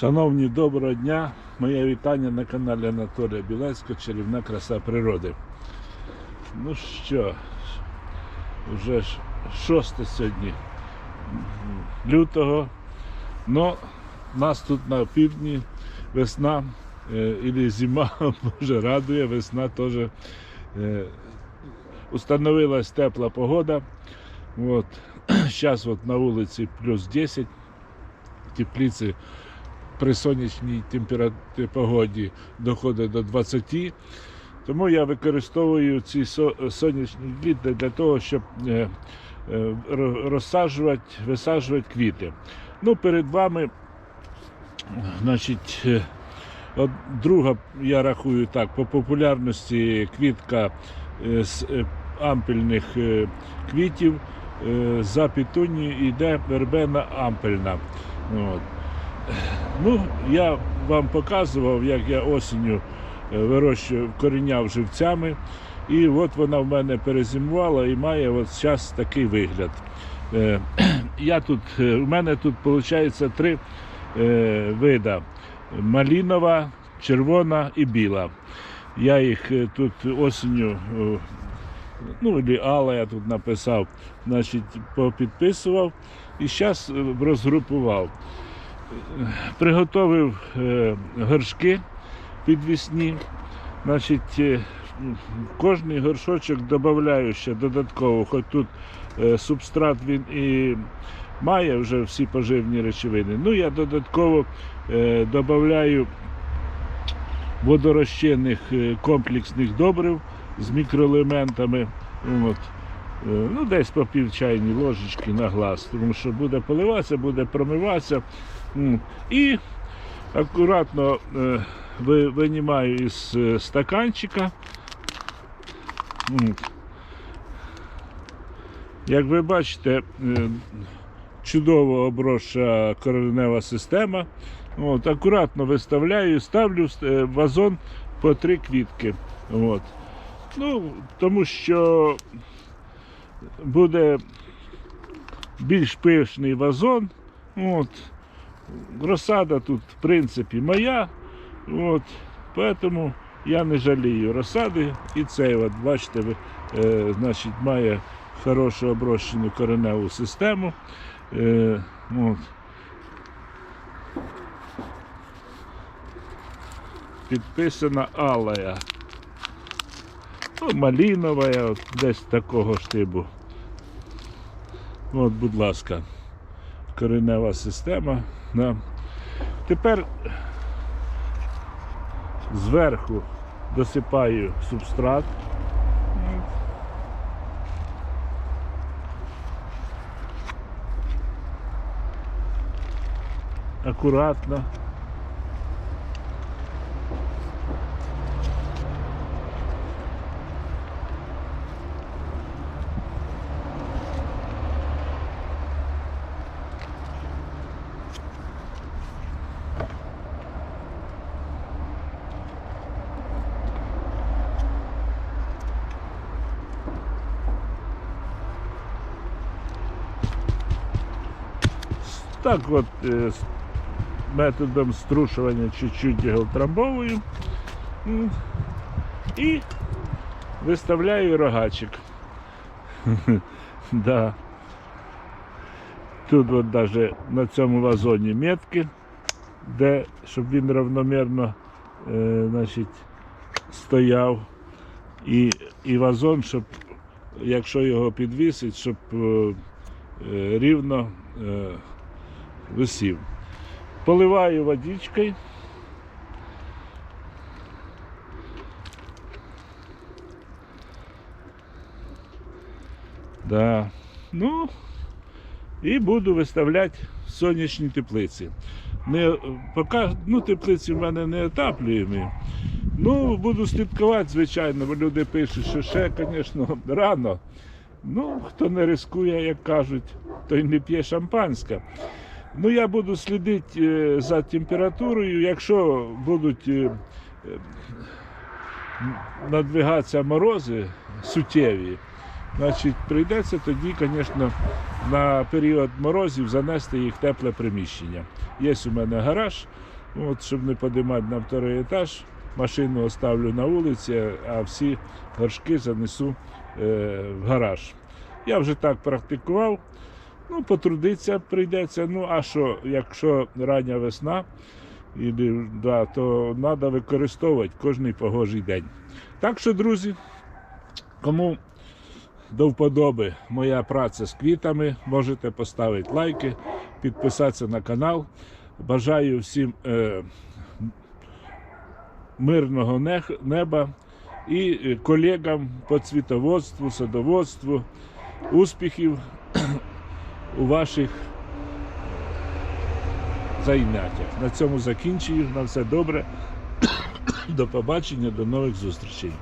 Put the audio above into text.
Шановні, доброго дня! Моє вітання на каналі Анатолія Білецького Чарівна краса природи. Ну що, вже ж 6 сьогодні лютого. Но нас тут на півдні весна е, і зима дуже радує, весна теж е, установилась тепла погода. Вот. Зараз от на вулиці плюс 10, теплиці при сонячній погоді доходить до 20. Тому я використовую ці сонячні дні для- того, щоб е, е, розсаджувати, висаджувати квіти. Ну, перед вами, значить, е, от друга, я рахую так, по популярності квітка з ампельних квітів. За пітуні йде вербена ампельна. От. Ну, я вам показував, як я осінню е, вирощую, коріняв живцями. І от вона в мене перезимувала і має от зараз такий вигляд. Е, Я тут, е, у мене тут виходить три вида: малінова, червона і біла. Я їх тут осінню, ну, Алла я тут написав, значить, попідписував і зараз розгрупував приготовив е, горшки підвісні. Значить, е, кожний горшочок додаю ще додатково, хоч тут е, субстрат він і має вже всі поживні речовини. Ну, я додатково додаю водорозчинних комплексних добрив з мікроелементами. От. Ну, десь по пів чайні ложечки на глаз, тому що буде поливатися, буде промиватися. І акуратно е, винімаю із е, стаканчика. Як ви бачите, е, чудово обросша коренева система. От, акуратно виставляю, ставлю вазон по три квітки. От. Ну, тому що буде більш пишний вазон. От. Розсада тут, в принципі, моя. От. Поэтому я не жалію розсади. І цей, от, бачите, ви, е, значить, має хорошу оброщену кореневу систему. Е, от. Підписана Алая. Ну, малінова, от, десь такого штибу. От, будь ласка, коренева система. Да. Тепер зверху досипаю субстрат. Акуратно. Так от е, методом струшування чуть-чуть його втрамбовую. М. І виставляю рогачик. да. Тут от даже на цьому вазоні метки, де, щоб він равномірно е, стояв. І, і вазон, щоб, якщо його підвісить, щоб е, рівно е, висів. Поливаю водичкою. Да. Ну, і буду виставляти сонячні теплиці. Не, поки, ну, теплиці в мене не отаплюємі. Ну, буду слідкувати, звичайно, бо люди пишуть, що ще, звісно, рано. Ну, хто не рискує, як кажуть, той не п'є шампанське. Ну, я буду слідити е, за температурою. Якщо будуть е, е, надвигатися морози суттєві, Значить, прийдеться тоді, звісно, на період морозів занести їх в тепле приміщення. Є у мене гараж, от, щоб не подимати на второй етаж. Машину оставлю на вулиці, а всі горшки занесу в гараж. Я вже так практикував. Ну, потрудитися прийдеться. Ну, а що, якщо рання весна, да, то треба використовувати кожний погожий день. Так що, друзі, кому до вподоби моя праця з квітами, можете поставити лайки, підписатися на канал. Бажаю всім е, мирного неба і е, колегам по цвітоводству, садоводству, успіхів у ваших заняттях. На цьому закінчую. На все добре. До побачення, до нових зустрічей.